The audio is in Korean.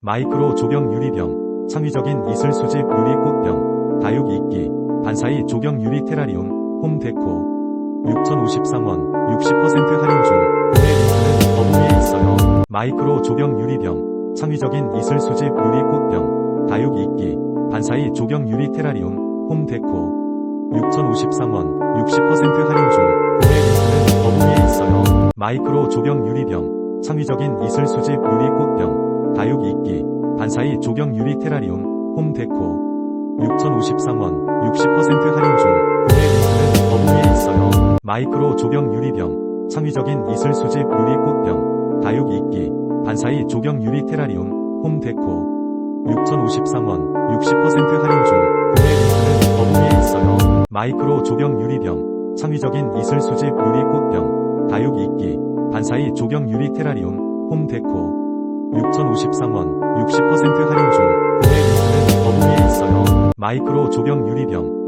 마이크로 조경 유리병, 창의적인 이슬 수집 유리 꽃병, 다육 이끼, 반사이 조경 유리 테라리움, 홈 데코. 6,053원, 60% 할인 중, 구매 링크는 더보기에 있어요. 마이크로 조경 유리병, 창의적인 이슬 수집 유리 꽃병, 다육 이끼, 반사이 조경 유리 테라리움, 홈 데코. 6,053원, 60% 할인 중, 구매 링크는 더보기에 있어요. 마이크로 조경 유리병, 창의적인 이슬 수집 유리 꽃병, 다육 이끼, 반사이 조경 유리 테라리움, 홈 데코. 6,053원, 60% 할인 중, 구매 링크는 더보기에 있어요. 마이크로 조경 유리병, 창의적인 이슬 수집 유리 꽃병, 다육 이끼, 반사이 조경 유리 테라리움, 홈 데코. 6,053원, 60% 할인 중, 구매 링크는 더보기에 있어요. 마이크로 조경 유리병, 창의적인 이슬 수집 유리 꽃병, 다육 이끼, 반사이 조경 유리 테라리움, 홈 데코. 6,053원, 60% 할인 중, 구매 링크는 더보기에 있어요. 마이크로 조경 유리병,